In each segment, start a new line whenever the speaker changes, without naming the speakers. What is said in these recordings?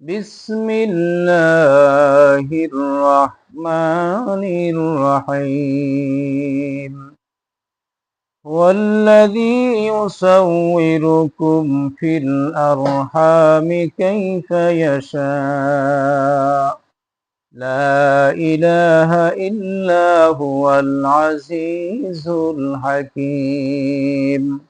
بسم الله الرحمن الرحيم. هو الذي يصوركم في الأرحام كيف يشاء. لا إله إلا هو العزيز الحكيم.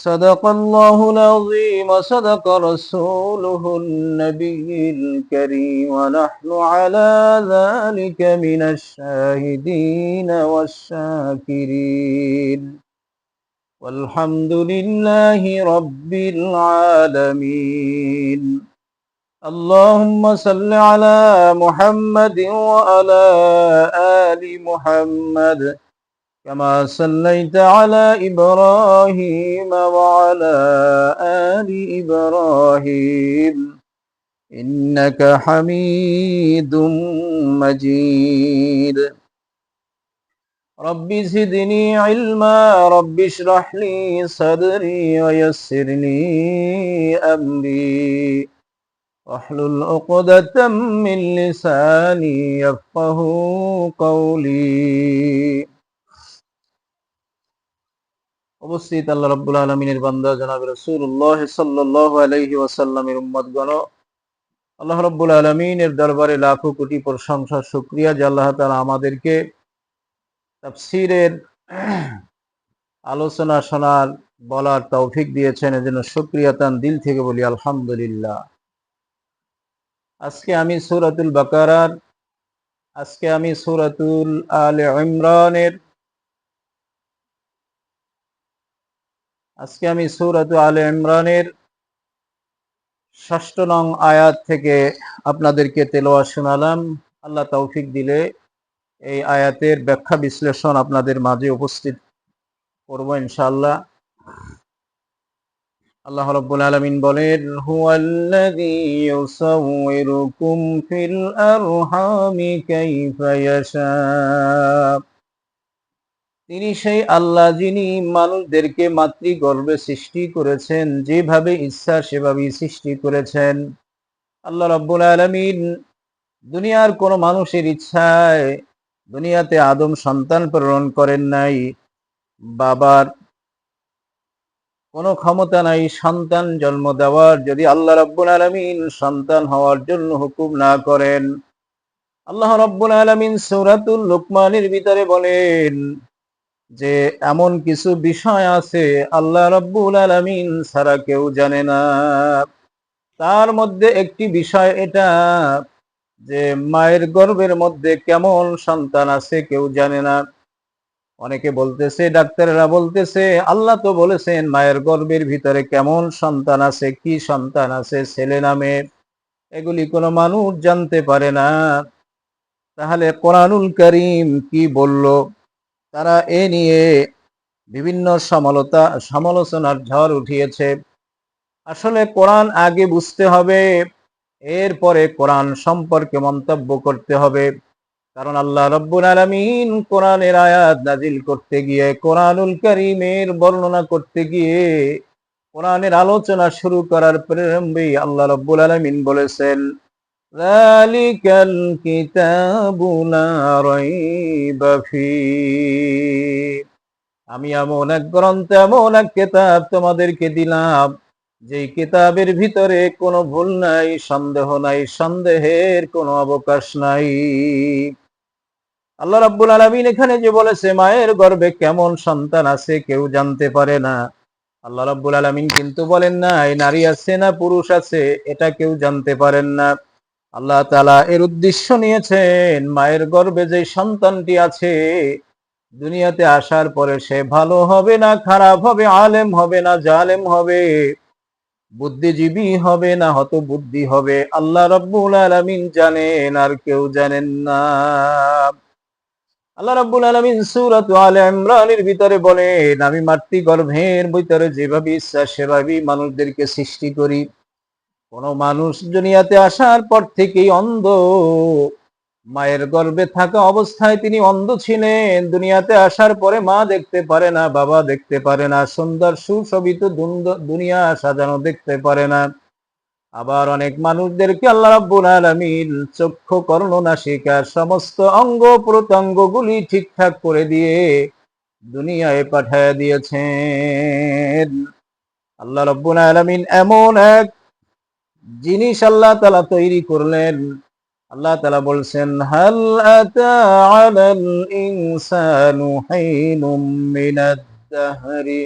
صدق الله العظيم وصدق رسوله النبي الكريم. ونحن على ذلك من الشاهدين والشاكرين. والحمد لله رب العالمين. اللهم صل على محمد وعلى آل محمد. كما صليت على إبراهيم وعلى آل إبراهيم. إنك حميد مجيد. رب زدني علما رب اشرح لي صدري ويسر لي أمري. واحلل عقدة من لساني يفقه قولي. উপস্থিত আল্লাহ রাব্বুল আলমিনের বান্দা জনাব রসুল্লাহ সাল্লাহ আলহি ওয়াসাল্লামের উম্মত গণ আল্লাহ রব্বুল আলমিনের দরবারে লাখো কোটি প্রশংসা, শুক্রিয়া যে আল্লাহ তালা আমাদেরকে তাফসিরের আলোচনা শোনার, বলার তৌফিক দিয়েছেন। এজন্য শুক্রিয়া তান দিল থেকে বলি, আলহামদুলিল্লাহ। আজকে আমি সুরাতুল বাকারার, আজকে আমি সুরাতুল আল ইমরানের আজকে আমি সৌরাত আলে ইমরানের ষষ্ঠ নং আয়াত থেকে আপনাদেরকে তেলোয়া শোনালাম। আল্লাহ তৌফিক দিলে এই আয়াতের ব্যাখ্যা বিশ্লেষণ আপনাদের মাঝে উপস্থিত করব ইনশাল্লাহ আল্লাহ রব্বুল আলমিন বলেন, হুয়াল্লাযী ইউসাউইরুকুম ফিল আরহামি কাইফা ইয়াশা। তিনি সেই আল্লাহ যিনি মানুষদেরকে মাতৃগর্ভে সৃষ্টি করেছেন, যেভাবে ইচ্ছা সেভাবেই সৃষ্টি করেছেন। আল্লাহ রব্বুল আলমিন দুনিয়ার কোনো মানুষের ইচ্ছায় দুনিয়াতে আদম সন্তান প্রেরণ করেন নাই, বাবার কোনো ক্ষমতা নাই, সন্তান জন্ম দেওয়ার যদি আল্লাহ রব্বুল আলমিন সন্তান হওয়ার জন্য হুকুম না করেন। আল্লাহ রব্বুল আলমিন সৌরাতুল লুকমানের ভিতরে বলেন যে এমন কিছু বিষয় আছে আল্লাহ রব্বুল আলমিন ছাড়া কেউ জানে না। তার মধ্যে একটি বিষয় এটা যে মায়ের গর্ভের মধ্যে কেমন সন্তান আছে কেউ জানে না। অনেকে বলতেছে, ডাক্তারেরা বলতেছে, আল্লাহ তো বলেছেন মায়ের গর্ভের ভিতরে কেমন সন্তান আছে, কি সন্তান আছে, ছেলে নামে এগুলি কোনো মানুষ জানতে পারে না। তাহলে কোরআনুল করিম কি বলল? তারা এ নিয়ে বিভিন্ন সমালতা, সমালোচনার ঝড় উঠিয়েছে। আসলে কোরআন আগে বুঝতে হবে, এরপরে কোরআন সম্পর্কে মন্তব্য করতে হবে। কারণ আল্লাহ রব্বুল আলমিন কোরআনের আয়াত নাজিল করতে গিয়ে, কোরআনুল করিমের বর্ণনা করতে গিয়ে, কোরআনের আলোচনা শুরু করার প্রেরম্বে আল্লাহ রব্বুল আলমিন বলেছেন। ذلك الكتاب لا ريب فيه আমি এমন এক গ্রন্থ এমন এক কেতাব তোমাদেরকে দিলাম যে কিতাবের ভিতরে কোনো ভুল নাই সন্দেহ নাই সন্দেহের কোনো অবকাশ নাই আল্লাহ রাব্বুল আলমিন এখানে যে বলেছে মায়ের গর্ভে কেমন সন্তান আছে কেউ জানতে পারে না আল্লাহ রাব্বুল আলমিন কিন্তু বলেন না এই নারী আছে না পুরুষ আছে এটা কেউ জানতে পারেন না আল্লাহ তালা এর উদ্দেশ্য নিয়েছেন মায়ের গর্ভে যে সন্তানটি আছে, দুনিয়াতে আসার পরে সে ভালো হবে না, খারাপ হবে, আলেম হবে না, জালেম হবে, বুদ্ধিজীবী হবে না হত বুদ্ধি হবে। আল্লাহ রব্বুল আলমিন জানেন, আর কেউ জানেন না। আল্লাহ রব্বুল আলমিন সুরত আলে ইমরানের ভিতরে বলেন, আমি মাতৃ গর্ভের ভিতরে যেভাবে ইচ্ছা সেভাবেই মানুষদেরকে সৃষ্টি করি। কোন মানুষ দুনিয়াতে আসার পর থেকেই অন্ধ। মায়ের গর্ভে থাকা অবস্থায় তিনি অন্ধ ছিলেন। দুনিয়াতে আসার পরে মা দেখতে পারে না, বাবা দেখতে পারে না, সুন্দর সুশোভিত দুনিয়া সাজানো দেখতে পারে না। আবার অনেক মানুষদেরকে আল্লাহ রাব্বুল আলামিন চক্ষু, কর্ণ, নাসিকা সমস্ত অঙ্গ প্রত্যঙ্গগুলি ঠিকঠাক করে দিয়ে দুনিয়ায় পাঠায় দিয়েছেন। আল্লাহ রাব্বুল আলামিন এমন এক জিনিস আল্লাহ তালা তৈরি করলেন, আল্লাহ তালা বলছেন, হাল আতা আলাল ইনসানু হাইনুম মিনাদ দাহরি,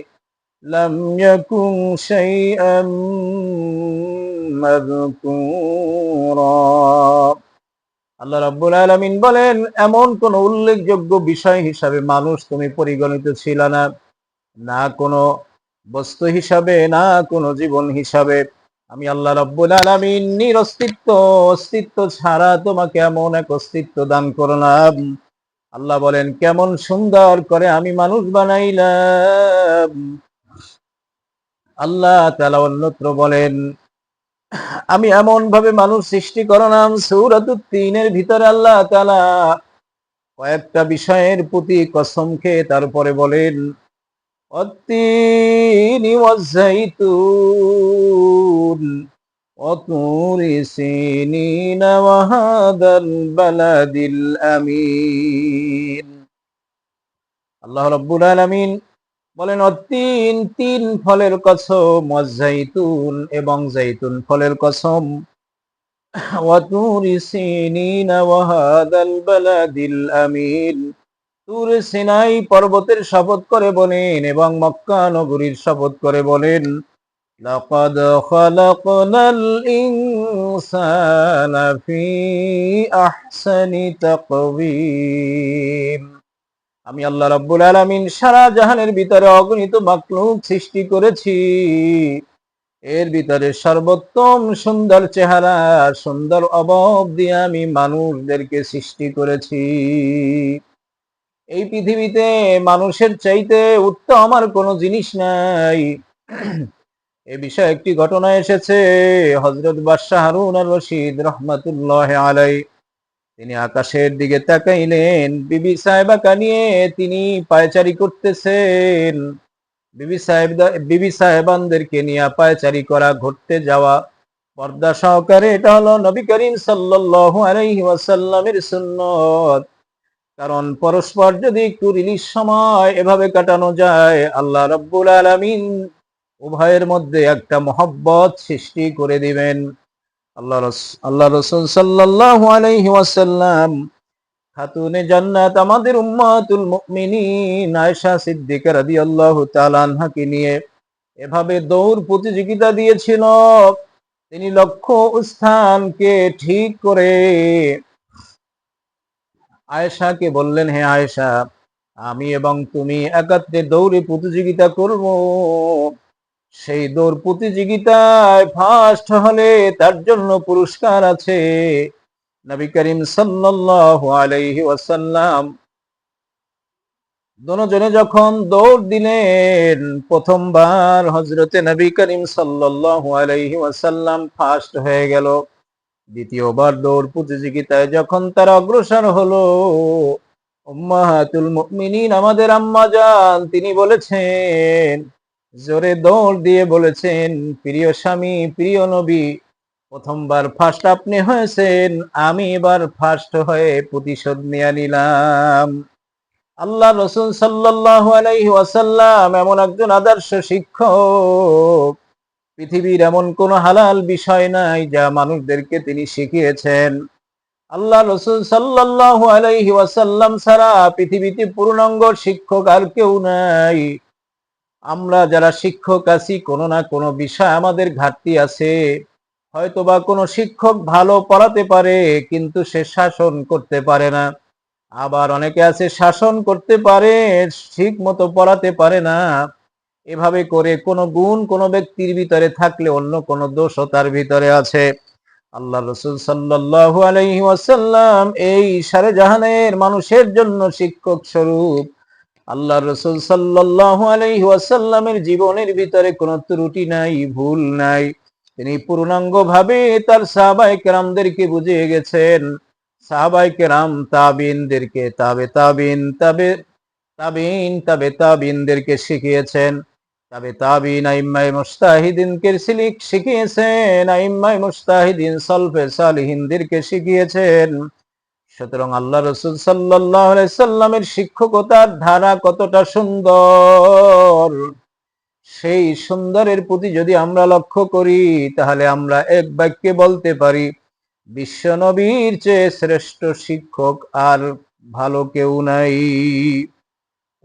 লাম ইয়াকুন শাইআম মাযকুরা। আল্লাহ রাব্বুল আলামিন বলেন, এমন কোন উল্লেখযোগ্য বিষয় হিসাবে মানুষ তুমি পরিগণিত ছিল না। না কোনো বস্তু হিসাবে, না কোনো জীবন হিসাবে। আমি আল্লাহ রাব্বুল আলামিন নির অস্তিত্ব অস্তিত্ব ছাড়া তোমাকে এমন এক অস্তিত্ব দান করলাম। আল্লাহ বলেন, কেমন সুন্দর করে আমি মানুষ বানাইলাম। আল্লাহ তালা অন্যত্র বলেন, আমি এমন ভাবে মানুষ সৃষ্টি করলাম সূরাতুত তিনের ভিতরে আল্লাহ তালা কয়েকটা বিষয়ের প্রতি কসম খেয়ে তারপরে বলেন والتين والزيتون وطور سينين وهذا البلد الأمين আল্লাহ রব্বুল আলামিন বলেন তিন তিন ফলের কসম ওয়াজাইতুন এবং জাইতুন ফলের কসম ওয়াতুরি সিনিনা ওয়াহাদাল বালাদিল আমিন তুর সিনাই পর্বতের শপথ করে বলেন এবং মক্কা নগরীর শপথ করে বলেন لقد خلقنا الإنسان في أحسن تقويم আমি আল্লাহ রাব্বুল আলামিন সারা জাহানের ভিতরে অগণিত মাকলুক সৃষ্টি করেছি এর ভিতরে সর্বোত্তম সুন্দর চেহারা সুন্দর অবব দিয়ে আমি মানুষদেরকে সৃষ্টি করেছি এই পৃথিবীতে মানুষের চাইতে উত্তম আর কোনো জিনিস নাই। এ বিষয়ে একটি ঘটনা এসেছে। হজরত বাদশাহ হারুন আর রশিদ রহমাতুল্লাহ আলাই তিনি আকাশের দিকে তাকাইলেন। বিবি সাহেবাকা নিয়ে তিনি পায়চারি করতেছেন। বিবি সাহেব বিবি সাহেবানদেরকে নিয়ে পায়চারি করা, ঘুরতে যাওয়া, পর্দা সহকারে, এটা হলো নবী করিম সাল্লাল্লাহু আলাইহি ওয়াসাল্লামের সুন্নত। কারণ পরস্পর যদি একটু রিলিজ সময় এভাবে কাটানো যায়, আল্লাহ রব্বুল আলামিন উভয়ের মধ্যে একটা মহব্বত সৃষ্টি করে দিবেন। আল্লাহ আল্লাহ রসুল ওয়াসাল্লাম খাতুনে জান্নাত আমাদের উম্মাতুল মুমিনিন আয়েশা সিদ্দিকা রাদিয়াল্লাহু তাআলা আনহাকে নিয়ে এভাবে দৌড় প্রতিযোগিতা দিয়েছিল। তিনি লক্ষ্য স্থানকে ঠিক করে আয়েশাকে বললেন, হে আয়েশা, আমি এবং তুমি একাত্রে দৌড়ে প্রতিযোগিতা করব। সেই দৌড় প্রতিযোগিতায় ফার্স্ট হলে তার জন্য পুরস্কার আছে। নবী করিম সাল্লাল্লাহু আলাইহি ওয়াসাল্লাম দোনোজনে যখন দৌড় দিলেন, প্রথমবার হজরতে নবী করিম সাল্লাল্লাহু আলাইহি ওয়াসাল্লাম ফার্স্ট হয়ে গেল। দ্বিতীয়বার দৌড় প্রতিযোগিতায় যখন তারা অগ্রসর হলো, উম্মাহাতুল মুমিনিন আমাদের আম্মা জান, তিনি বলেছেন, জোরে দৌড় দিয়ে বলেছেন, প্রিয় স্বামী, প্রিয় নবী, প্রথমবার ফার্স্ট আপনি হয়েছেন, আমি এবার ফার্স্ট হয়ে প্রতিশোধ নিয়ে নিলাম। আল্লাহ রসুল সাল্লাল্লাহু আলাইহি ওয়াসাল্লাম এমন একজন আদর্শ শিক্ষক পৃথিবীর এমন কোন হালাল বিষয় নাই যা মানুষদেরকে তিনি শিখিয়েছেন। আল্লাহ রসুল সাল্লাল্লাহু আলাইহি ওয়াসাল্লাম পৃথিবীতে পূর্ণাঙ্গ শিক্ষক আর কেউ নাই। আমরা যারা শিক্ষক আছি, কোনো না কোনো বিষয় আমাদের ঘাটতি আছে। হয়তোবা কোনো শিক্ষক ভালো পড়াতে পারে, কিন্তু সে শাসন করতে পারে না। আবার অনেকে আছে, শাসন করতে পারে ঠিক মতো পড়াতে পারে না। এভাবে করে কোন গুণ কোনো ব্যক্তির ভিতরে থাকলে অন্য কোনো দোষও তার ভিতরে আছে। আল্লাহ রসুল সাল্লাল্লাহু আলাইহি ওয়াসাল্লাম এই সারে জাহানের মানুষের জন্য শিক্ষক স্বরূপ। আল্লাহ রসুল আলাইহি ওয়াসাল্লামের জীবনের ভিতরে কোনো ত্রুটি নাই, ভুল নাই। তিনি পূর্ণাঙ্গ ভাবে তার সাহাবাই কেরামদেরকে বুঝিয়ে গেছেন। সাহাবাই কেরাম তাবিনদেরকে তাবে তাবিন তাবে তাবিন, তাবে তাবিনদেরকে শিখিয়েছেন। তবে তাবিন আইম্মাই মুস্তাহিদিনকে সিলিক শিখিয়েছেন। আইম্মাই মুস্তাহিদিন সলফে সালিহিনদেরকে শিখিয়েছেন। সুতরাং আল্লাহ রসুল সাল্লাহ সাল্লামের শিক্ষকতার ধারা কতটা সুন্দর? সেই সুন্দরের প্রতি যদি আমরা লক্ষ্য করি, তাহলে আমরা এক বাক্যে বলতে পারি বিশ্ব নবীর চেয়ে শ্রেষ্ঠ শিক্ষক আর ভালো কেউ নাই।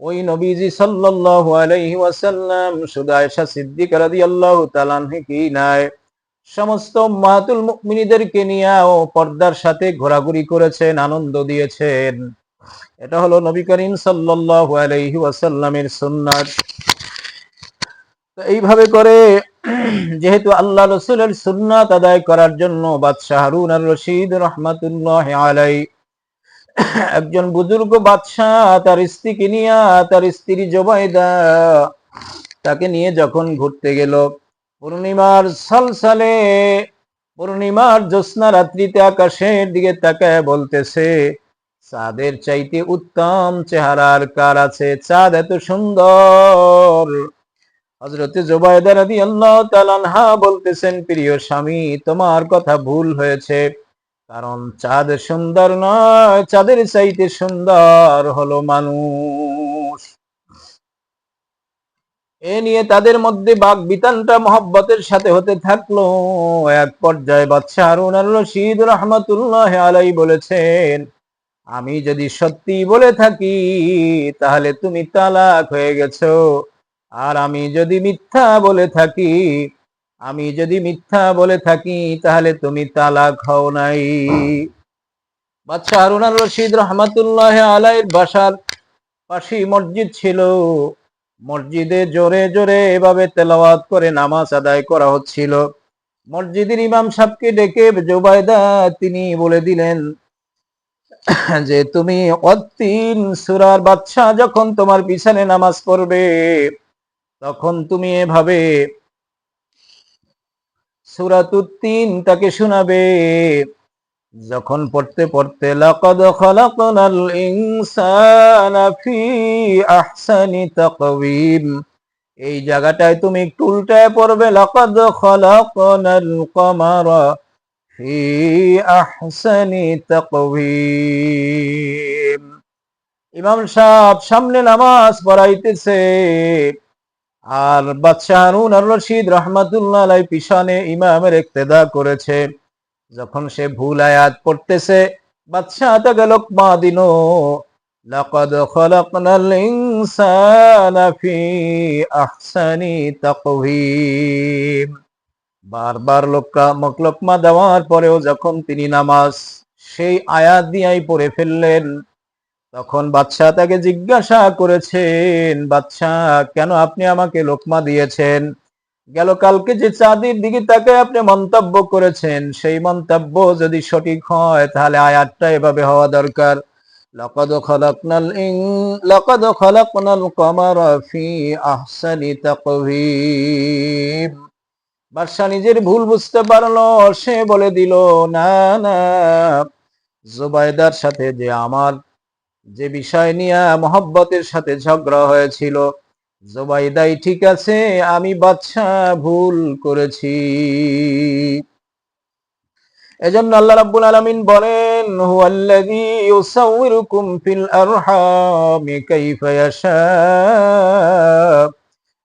ওই নবীজি সাল্লাল্লাহু আলাইহি ওয়াসাল্লাম, শুধু আয়েশা সিদ্দিকা রাদিয়াল্লাহু তাআলা কি নাই সমস্ত মাতুল মুমিনীদেরকে নিয়ে ও পর্দার সাথে ঘোরাঘুরি করেছেন, আনন্দ দিয়েছেন। এটা হলো নবী করিম সাল্লাল্লাহু আলাইহি ওয়াসাল্লামের সুন্নাত। তো এইভাবে করে যেহেতু আল্লাহ রসুলের সুন্নাত আদায় করার জন্য বাদশাহ হারুন আর রশিদ রহমাতুল্লাহ আলাই একজন বুজুর্গ বাদশাহ তার স্ত্রীকে নিয়ে, তার স্ত্রী জবাইদা তাকে নিয়ে যখন ঘুরতে গেল, পূর্ণিমার সালসালে, পূর্ণিমার জ্যোৎস্না রাত্রিতে আকাশের দিকে তাকায় বলতেছে চাঁদের চাইতে উত্তম চেহারার কার আছে? চাঁদ এত সুন্দর। হজরতে জোবায়দা রাদি আল্লাহ তালানহা বলতেছেন, প্রিয় স্বামী, তোমার কথা ভুল হয়েছে। কারণ চাঁদ সুন্দর নয়, চাঁদের চাইতে সুন্দর হলো মানুষ। এ নিয়ে তাদের মধ্যে বাঘ বিতানটা মহব্বতের সাথে হতে থাকল। এক পর্যায়ে বাদশাহ হারুন আর রশিদ রহমতুল্লাহ আলাই বলেছেন, আমি যদি সত্যি বলে থাকি, তাহলে তুমি তালাক হয়ে গেছো। আর আমি যদি মিথ্যা বলে থাকি আমি যদি মিথ্যা বলে থাকি, তাহলে তুমি তালাক হও নাই। বাচ্চা হারুন আর রশিদ রহমাতুল্লাহ আলাইয়ের বাসার পাশে মসজিদ ছিল। মসজিদে জোরে জোরে এভাবে তেলাওয়াত করে নামাজ আদায় করা হচ্ছিল। মসজিদের ইমাম সাহেবকে ডেকে জোবায়দা, তিনি বলে দিলেন যে, তুমি অতীন সুরার বাচ্চা যখন তোমার পিছনে নামাজ পড়বে, তখন তুমি এভাবে সুরাতুত্তিন তাকে শোনাবে। যখন পড়তে পড়তে, লাকাদ খালাকনাল ইনসানা ফি আহসানি তাকওয়িম। এই জায়গাটায় তুমি একটু উল্টায় পড়বে, লাকাদ খালাকনাল কমারা ফি আহসানি তাকওয়িম। ইমাম সাহেব সামনে নামাজ পড়াইতেছে। আর বাদশাহ হারুন আর রশিদ রহমাতুল্লাহ আলাই পিছনে ইমামের ইক্তেদা করেছে। যখন সে ভুল আয়াত পড়তেছে, বাদশাহ তাকে লোকমা লাকাদ খলাকনাল ইনসানা ফি আহসানি তাকওয়িম। বারবার লোকটা মকলকমা দেওয়ার পরেও যখন তিনি নামাজ সেই আয়াত দিয়াই পড়ে ফেললেন তখন বাদশাহ তাকে জিজ্ঞাসা করেছেন বাদশাহ কেন আপনি আমাকে লোকমা দিয়েছেন গেল কালকে যে চাঁদের দিকে তাকে আপনি মন্তব্য করেছেন সেই মন্তব্য যদি সঠিক হয় তাহলে আয়াতটা এভাবে হওয়া দরকার لقد خلقنا الإن لقد خلقنا القمر في أحسن تقويم বাদশাহ নিজের ভুল বুঝতে পারলো সে বলে দিল না না জুবাইদার সাথে যে আমার যে বিষয় নিয়ে মহব্বতের সাথে ঝগড়া হয়েছিল, জোবাইদাই ঠিক আছে, আমি বাচ্চা ভুল করেছি। এজন্য আল্লাহ রাব্বুল আলামিন বলেন, হুয়াল্লাযী ইউসাউwirukum ফিল আরহামি কাইফা ইয়াশা।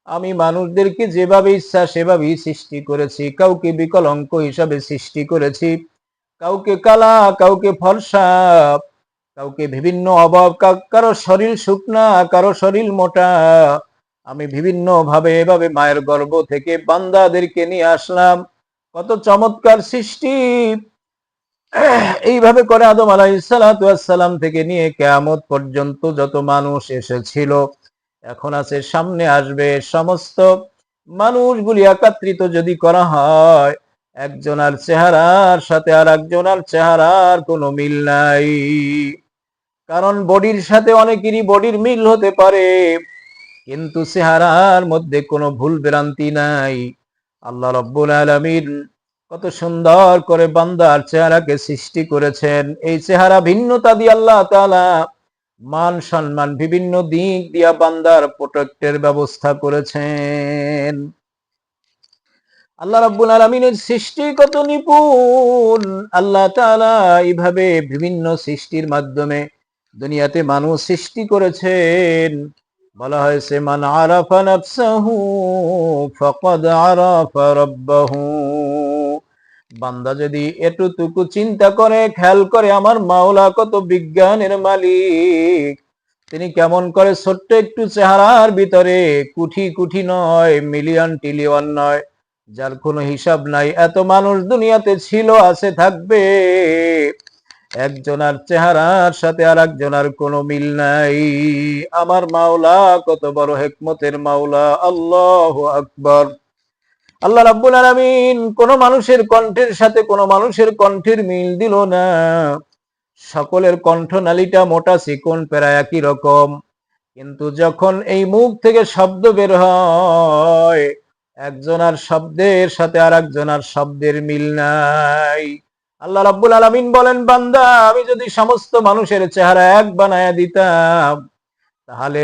আমি মানুষদেরকে যেভাবে ইচ্ছা সেভাবেই সৃষ্টি করেছি, কাউকে বিকলঙ্ক হিসাবে সৃষ্টি করেছি, কাউকে কালা, কাউকে ফর্সা। কাউকে বিভিন্ন অভাব কারও শরীর শুকনা, কারও শরীর মোটা। আমি বিভিন্ন ভাবে এভাবে মায়ের গর্ভ থেকে বান্দাদেরকে নিয়ে আসলাম। কত চমৎকার সৃষ্টি। এইভাবে করে আদম আলাইসালাম থেকে নিয়ে কেয়ামত পর্যন্ত যত মানুষ এসেছিল, এখন আছে, সামনে আসবে সমস্ত মানুষগুলি একত্রিত যদি করা হয়, একজনার চেহারার সাথে আর একজনার চেহারার কোনো মিল নাই। কারণ বডির সাথে অনেকেরই বডির মিল হতে পারে। কিন্তু চেহারার মধ্যে কোনো ভুল ভ্রান্তি নাই। আল্লাহ রব্বুল আলমিন কত সুন্দর করে বান্দার চেহারাকে সৃষ্টি করেছেন। এই চেহারা ভিন্নতা দিয়ে আল্লাহ তালা মান সম্মান বিভিন্ন দিক দিয়া বান্দার প্রোটেক্টের ব্যবস্থা করেছেন। আল্লাহ রাব্বুল আলমিনের সৃষ্টি কত নিপুণ। আল্লাহ তালা এইভাবে বিভিন্ন সৃষ্টির মাধ্যমে দুনিয়াতে মানুষ সৃষ্টি করেছেন। বলা হয়েছে, মান আরাফা নাফসাহু ফাকাদ আরাফা রাব্বাহু। বান্দা যদি এতটুকু চিন্তা করে, খেয়াল করে, আমার মাওলা কত বিজ্ঞানের মালিক। তিনি কেমন করে ছোট্ট একটু চেহারার ভিতরে কুঠি কুঠি নয়, মিলিয়ন টিলিয়ন নয়, যার কোনো হিসাব নাই। এত মানুষ দুনিয়াতে ছিল, আছে, থাকবে। একজনার চেহারার সাথে আর একজনার কোনো মিল নাই। আমার মাওলা, কত বড় হেকমতের মাওলা, আল্লাহ আকবর। আল্লাহ রাব্বুল আলামিন কোন মানুষের কণ্ঠের সাথে কোন মানুষের কণ্ঠের মিল দিল না। সকলের কণ্ঠনালীটা মোটা চিকন প্রায় একই রকম। কিন্তু যখন এই মুখ থেকে শব্দ বের হয়, একজনার শব্দের সাথে আর একজনার শব্দের মিল নাই। আল্লাহ রাব্বুল আলামিন বলেন, বান্দা, আমি যদি সমস্ত মানুষের চেহারা এক বানায়া দিতাম, তাহলে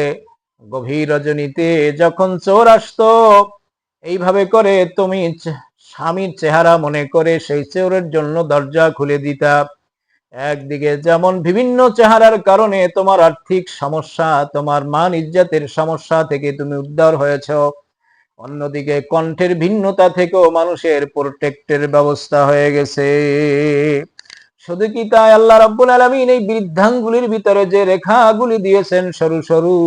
গভীর রজনীতে যখন চোর আসতো, এইভাবে করে তুমি স্বামীর চেহারা মনে করে সেই চোরের জন্য দরজা খুলে দিতাম একদিকে যেমন বিভিন্ন চেহারার কারণে তোমার আর্থিক সমস্যা, তোমার মান ইজ্জাতের সমস্যা থেকে তুমি উদ্ধার হয়েছ অন্যদিকে কণ্ঠের ভিন্নতা থেকেও মানুষের প্রোটেক্টের ব্যবস্থা হয়ে গেছে। শুধু কি তাই আল্লাহ রাব্বুল আলামিন এই বৃদ্ধাঙ্গুলির ভিতরে যে রেখাগুলি দিয়েছেন সরু সরু?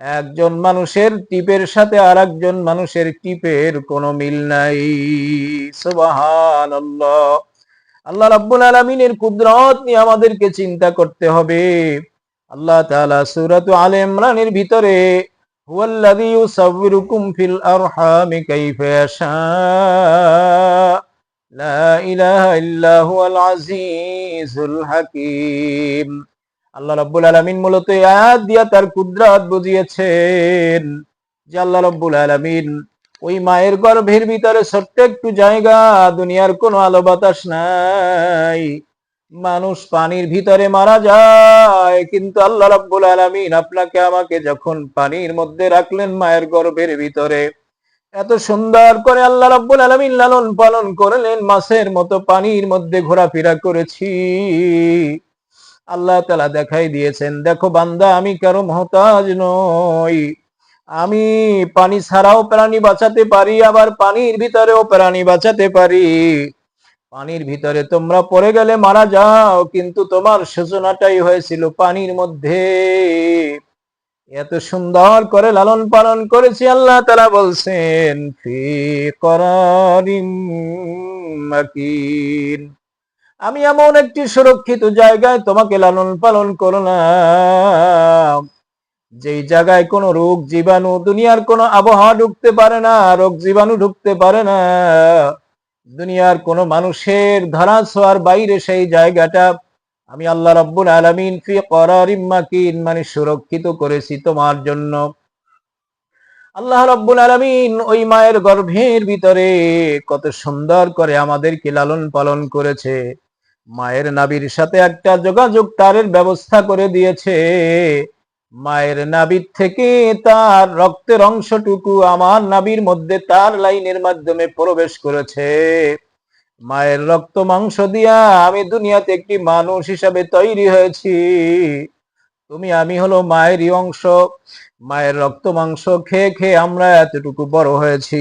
একজন মানুষের টিপের সাথে আর একজন মানুষের টিপের কোনো মিল নাই। আল্লাহ রাব্বুল আলমিনের কুদরত নিয়ে আমাদেরকে চিন্তা করতে হবে। আল্লাহ তাআলা সূরাত আলে ইমরানের ভিতরে আল্লাহ মূলত তার কুদরাত বুঝিয়েছেন যে আল্লাহ রব্বুল আলমিন ওই মায়ের গর্ভের ভিতরে ছোট্ট একটু জায়গা দুনিয়ার কোনো আলো বাতাস নাই। মানুষ পানির ভিতরে মারা যায়। কিন্তু আল্লাহ রব্বুল আলামিন আপনাকে আমাকে যখন পানির মধ্যে রাখলেন মায়ের গর্ভের ভিতরে, এত সুন্দর করে আল্লাহ রব্বুল আলামিন লালন পালন করলেন, মাছের মতো পানির মধ্যে ঘোরাফেরা করেছি। আল্লাহ তালা দেখাই দিয়েছেন, দেখো বান্দা, আমি কারও মহতাজ নই। আমি পানি ছাড়াও প্রাণী বাঁচাতে পারি, আবার পানির ভিতরেও প্রাণী বাঁচাতে পারি। পানির ভিতরে তোমরা পড়ে গেলে মারা যাও, কিন্তু তোমার সূচনাটাই হয়েছিল পানির মধ্যে। এত সুন্দর করে লালন পালন করেছি, আল্লাহ তারা বলছেন, ফি আমি এমন একটি সুরক্ষিত জায়গায় তোমাকে লালন পালন করলাম, যেই জায়গায় কোনো রোগ জীবাণু দুনিয়ার কোনো আবহাওয়া ঢুকতে পারে না, রোগ জীবাণু ঢুকতে পারে না। দুনিয়ার কোন মানুষের ধরা ছোঁয়ার বাইরে সেই জায়গাটা আমি আল্লাহ রব্বুল আলমিন ফি করারিম মাকিন মানে সুরক্ষিত করেছি তোমার জন্য। আল্লাহ রব্বুল আলমিন ওই মায়ের গর্ভের ভিতরে কত সুন্দর করে আমাদেরকে লালন পালন করেছে। মায়ের নাবির সাথে একটা যোগাযোগ তারের ব্যবস্থা করে দিয়েছে। মায়ের নাবির থেকে তার রক্তের অংশটুকু আমার নাবির মধ্যে তার লাইনের মাধ্যমে প্রবেশ করেছে। মায়ের রক্ত মাংস দিয়া আমি দুনিয়াতে একটি মানুষ হিসাবে তৈরি হয়েছি। তুমি, আমি হলো মায়েরই অংশ। মায়ের রক্ত মাংস খেয়ে খেয়ে আমরা এতটুকু বড় হয়েছি।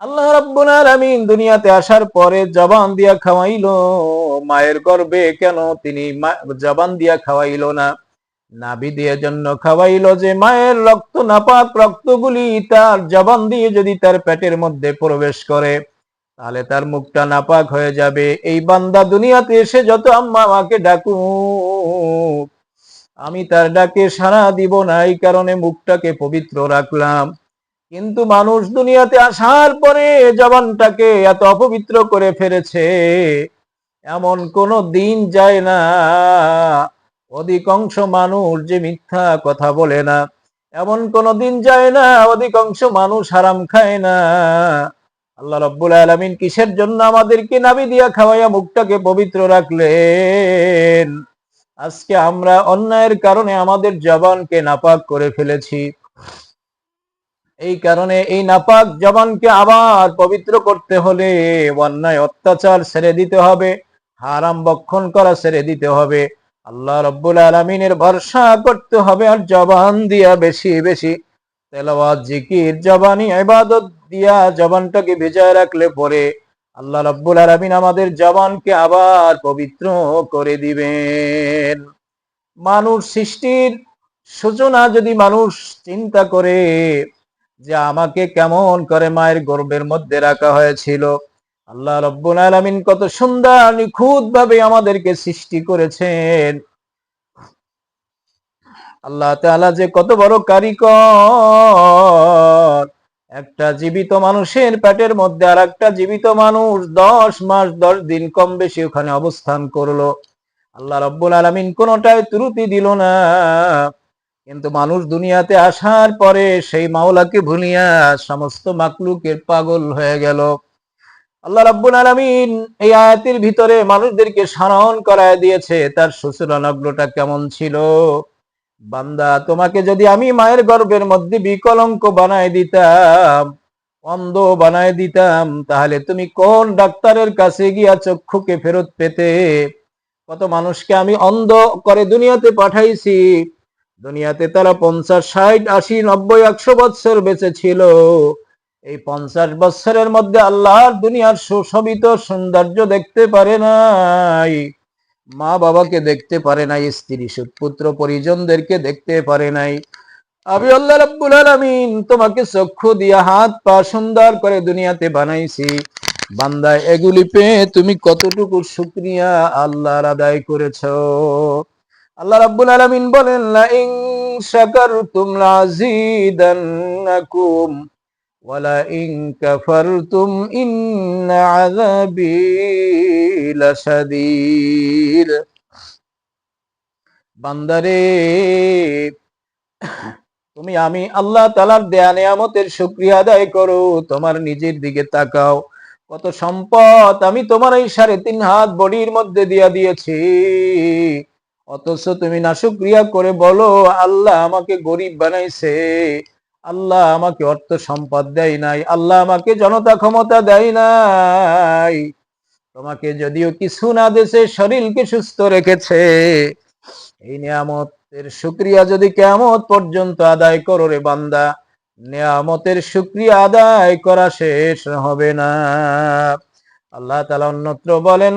আল্লাহ রাব্বুল আলামিন দুনিয়াতে আসার পরে জবান দিয়া খাওয়াইলো। মায়ের গর্বে কেন তিনি জবান দিয়া খাওয়াইলো না? নাবি দিয়ে জন্য খাওয়াইলো যে মায়ের রক্ত, নাপাক রক্তগুলি তার জবান দিয়ে যদি তার পেটের মধ্যে প্রবেশ করে, তাহলে তার মুখটা নাপাক হয়ে যাবে। এই বান্দা দুনিয়াতে এসে যত আম্মা আমাকে ডাকু আমি তার ডাকে সারা দিব না, এই কারণে মুখটাকে পবিত্র রাখলাম। কিন্তু মানুষ দুনিয়াতে আসার পরে জবানটাকে এত অপবিত্র করে ফেলেছে। এমন কোন দিন যায় না। অধিকাংশ মানুষ যে মিথ্যা কথা বলে না। এমন কোন দিন যায় না, অধিকাংশ মানুষ হারাম খায় না। আল্লাহ রব্বুল আলমিন কিসের জন্য আমাদেরকে নাবি দিয়া খাওয়াইয়া মুখটাকে পবিত্র রাখলেন? আজকে আমরা অন্যায়ের কারণে আমাদের জবানকে নাপাক করে ফেলেছি। এই কারণে এই নাপাক জবানকে আবার পবিত্র করতে হলে অন্যায় অত্যাচার ছেড়ে দিতে হবে, হারাম বক্ষণ করা ছেড়ে দিতে হবে। আল্লাহ রব্বুল আলমিনের ভরসা করতে হবে আর জবান দিয়া বেশি বেশি। তেলাওয়াত, জিকির, জবানি, ইবাদত দিয়া জবানটাকে ভেজায় রাখলে পরে আল্লাহ রব্বুল আলমিন আমাদের জবানকে আবার পবিত্র করে দিবেন। মানুষ সৃষ্টির সূচনা যদি মানুষ চিন্তা করে যে আমাকে কেমন করে মায়ের গর্বের মধ্যে রাখা হয়েছিল। আল্লাহ রব্বুল আলমিন কত সুন্দর নিখুঁত ভাবে আমাদেরকে সৃষ্টি করেছেন। আল্লাহ তাআলা যে কত বড় কারিগর। একটা জীবিত মানুষের পেটের মধ্যে আর একটা জীবিত মানুষ দশ মাস, দশ দিন কম বেশি ওখানে অবস্থান করল। আল্লাহ রব্বুল আলমিন কোনোটাই ত্রুটি দিল না। কিন্তু মানুষ দুনিয়াতে আসার পরে সেই মাওলাকে ভুলিয়া সমস্ত মাকলুকের পাগল হয়ে গেল। আল্লাহ রাব্বুল আলামিন এই আয়াতের ভিতরে মানুষদেরকে স্মরণ করায় দিয়েছে, তার শ্বশুর শ্বশুরানগ্নটা কেমন ছিল? বান্দা, তোমাকে যদি আমি মায়ের গর্ভের মধ্যে বিকলঙ্ক বানায় দিতাম, অন্ধ বানায় দিতাম, তাহলে তুমি কোন ডাক্তারের কাছে গিয়া চক্ষুকে ফেরত পেতে? কত মানুষকে আমি অন্ধ করে দুনিয়াতে পাঠাইছি। দুনিয়াতে তারা পঞ্চাশ, ষাট, আশি, নব্বই, একশো বৎসর বেঁচে ছিল। এই পঞ্চাশ বৎসরের মধ্যে আল্লাহর দুনিয়ার সুশোভিত সৌন্দর্য দেখতে পারে নাই। মা বাবাকে দেখতে পারে নাই, স্ত্রী পুত্র পরিজনদেরকে দেখতে পারে নাই। আমি আল্লাহ রাব্বুল আলামিন তোমাকে চক্ষু দিয়া হাত পা সুন্দর করে দুনিয়াতে বানাইছি। বান্দা এগুলি পেয়ে তুমি কতটুকু শুকরিয়া আল্লাহর আদায় করেছ? আল্লাহ রাব্বুল আলামিন বলেন লা ইন শাকারতুম লাযিদান্নাকুম ওয়ালা ইন কাফারতুম ইন্না আযাবি লাশাদীদ. বান্দারে, তুমি আমি আল্লাহ তাআলার দেয়া নিয়ামতের শুকরিয়া আদায় করো, তোমার নিজের দিকে তাকাও। কত সম্পদ আমি তোমার এই সাড়ে তিন হাত বডির মধ্যে দিয়া দিয়েছি। অথচ তুমি নাশুক্রিয়া করে বলো, আল্লাহ আমাকে গরিব বানাইছে। আল্লাহ আমাকে অর্থ সম্পদ দেয় নাই। আল্লাহ আমাকে জনতা ক্ষমতা দেয় নাই। তোমাকে যদিও কিছু না দেশে, শরীরকে সুস্থ রেখেছে। এই নিয়ামতের শুক্রিয়া যদি কেমত পর্যন্ত আদায় করো রে বান্দা, নিয়ামতের শুক্রিয়া আদায় করা শেষ হবে না। আল্লাহ তালা অন্যত্র বলেন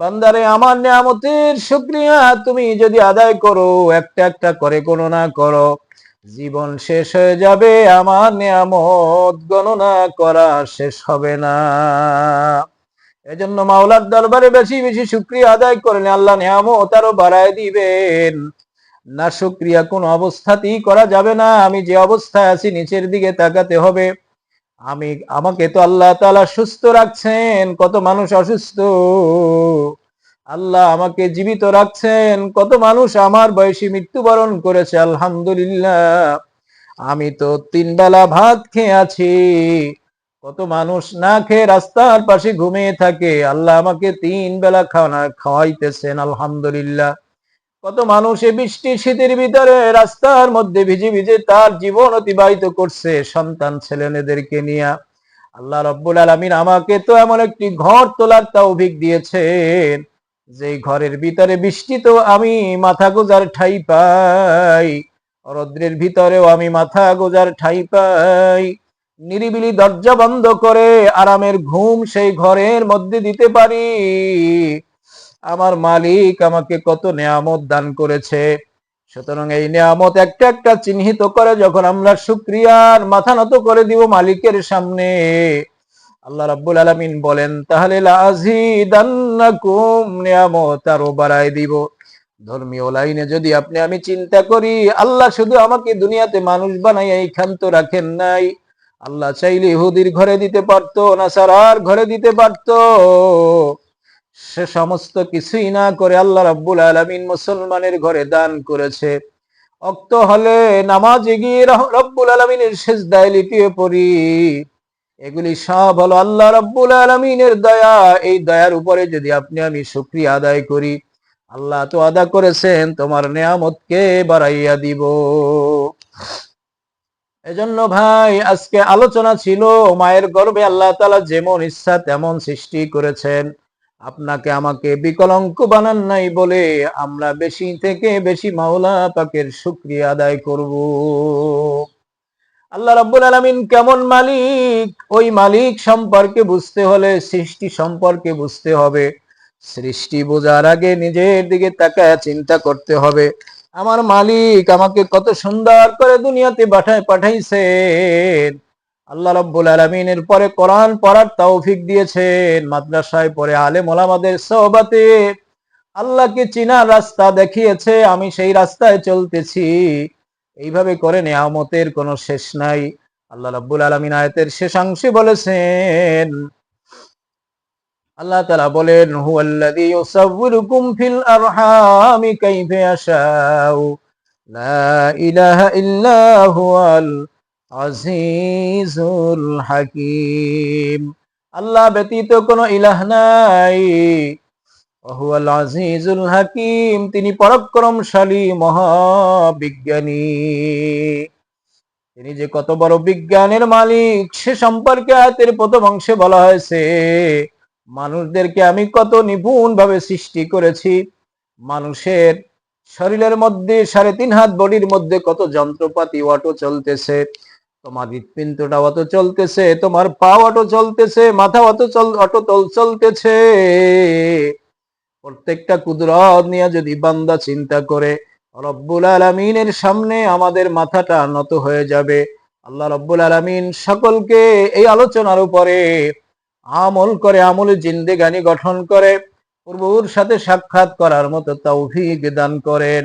বান্দারে, আমার নিয়ামতের শুক্রিয়া। তুমি যদি আদায় করো, একটা একটা করে গণনা করো, জীবন শেষ হয়ে যাবে, আমার নিয়ামত গণনা করা শেষ হবে না। এজন্য মাওলার দরবারে বেশি বেশি শুক্রিয়া আদায় করেন আল্লাহ নিয়ামত আরও বাড়ায় দিবেন। না শুক্রিয়া কোন অবস্থাতেই করা যাবে না। আমি যে অবস্থায় আছি, নিচের দিকে তাকাতে হবে। আমি, আমাকে তো আল্লাহ তালা সুস্থ রাখছেন, কত মানুষ অসুস্থ। আল্লাহ আমাকে জীবিত রাখছেন, কত মানুষ আমার বয়সী মৃত্যুবরণ করেছে, আলহামদুলিল্লাহ। আমি তো তিন বেলা ভাত খেয়ে আছি। কত মানুষ না খেয়ে রাস্তার পাশে ঘুমিয়ে থাকে। আল্লাহ আমাকে তিন বেলা খাওয়া খাওয়াইতেছেন, আলহামদুলিল্লাহ। কত মানুষ এই বৃষ্টি শীতের ভিতরে রাস্তার মধ্যে ভিজে ভিজে তার জীবন অতিবাহিত করছে সন্তান ছেলেমেয়েদেরকে নিয়ে। আল্লাহ রব্বুল আলমিন আমাকে তো এমন একটি ঘর তোলার তৌফিক দিয়েছেন যে ঘরের ভিতরে বৃষ্টি তো আমি মাথা গোজার ঠাই পাই, রৌদ্রের ভিতরেও আমি মাথা গোজার ঠাই পাই। নিরিবিলি দরজা বন্ধ করে আরামের ঘুম সেই ঘরের মধ্যে দিতে পারি। আমার মালিক আমাকে কত নিয়ামত দান করেছে। সুতরাং এই নিয়ামত একটা একটা চিহ্নিত করে যখন আমরা শুক্রিয়ার মাথা নত করে দিব মালিকের সামনে। আল্লাহ রাব্বুল আলামিন বলেন, তাহলে লাযিদান্নাকুম নিয়ামত আরও বাড়ায় দিব। ধর্মীয় লাইনে যদি আপনি, আমি চিন্তা করি, আল্লাহ শুধু আমাকে দুনিয়াতে মানুষ বানাই এই খান্ত রাখেন নাই। আল্লাহ চাইলে ইহুদির ঘরে দিতে পারতো, নাসারার ঘরে দিতে পারতো। সে সমস্ত কিছুই না করে আল্লাহ রাব্বুল আলমিন মুসলমানের ঘরে দান করেছে। অক্ত হলে নামাজ এগিয়ে রব্বুল আলমিনের শেষ দায় লিপিয়ে পড়ি। এগুলি সব হলো আল্লাহ রাব্বুল আলমিনের দয়া। এই দয়ার উপরে যদি আপনি, আমি শুক্রিয়া আদায় করি, আল্লাহ তো আদা করেছেন, তোমার নেয়ামতকে বাড়াইয়া দিব। এজন্য ভাই, আজকে আলোচনা ছিল, মায়ের গর্ভে আল্লাহ তালা যেমন ইচ্ছা তেমন সৃষ্টি করেছেন। আপনাকে আমাকে বিকলঙ্ক বানান নাই বলে আমরা বেশি থেকে বেশি মাওলা পাকের শুক্রিয়া আদায় করব। আল্লাহ রাব্বুল আলামিন কেমন মালিক? ওই মালিক সম্পর্কে বুঝতে হলে, সৃষ্টি সম্পর্কে বুঝতে হবে। সৃষ্টি বোঝার আগে নিজের দিকে তাকায় চিন্তা করতে হবে। আমার মালিক আমাকে কত সুন্দর করে দুনিয়াতে পাঠায়, পাঠাইছেন। আল্লাহ রাব্বুল আলামিনের পরে কোরআন পড়ার তৌফিক দিয়েছেন। মাদ্রাসায় পরে আলেম ওলামাদের সোহবাতে। আল্লাহকে চিনার রাস্তা দেখিয়েছে? আমি সেই রাস্তায় চলতেছি। এইভাবে করে নেয়ামতের কোনো শেষ নাই। আল্লাহ রাব্বুল আলামিন আয়তের শেষাংশে বলেছেন, আল্লাহ তালা বলেন, হুয়াল্লাযী ইয়াশাউ। লা ইলাহা আজিজুল হাকিম। আল্লাহ ব্যতীত কোনো ইলাহ নাই। ওহুয়াল আজিজুল হাকিম, তিনি পরাক্রমশালী মহাবিজ্ঞানী। তিনি যে কত বড় বিজ্ঞানের মালিক, সে সম্পর্কে আয়াতের প্রথম অংশে বলা হয়েছে, মানুষদেরকে আমি কত নিপুণ ভাবে সৃষ্টি করেছি। মানুষের শরীরের মধ্যে সাড়ে তিন হাত বডির মধ্যে কত যন্ত্রপাতি, অটো চলতেছে। তোমার হৃৎপিণ্ডটা অত চলতেছে, তোমার পা অটো চলতেছে, মাথা অত চল, অটো তল চলতেছে। প্রত্যেকটা কুদরত নিয়ে যদি বান্দা চিন্তা করে, রব্বুল আলমিনের সামনে আমাদের মাথাটা নত হয়ে যাবে। আল্লাহ রব্বুল আলমিন সকলকে এই আলোচনার উপরে আমল করে, আমলে জিন্দেগানি গঠন করে পূর্বর সাথে সাক্ষাৎ করার মতো তৌফিক দান করেন।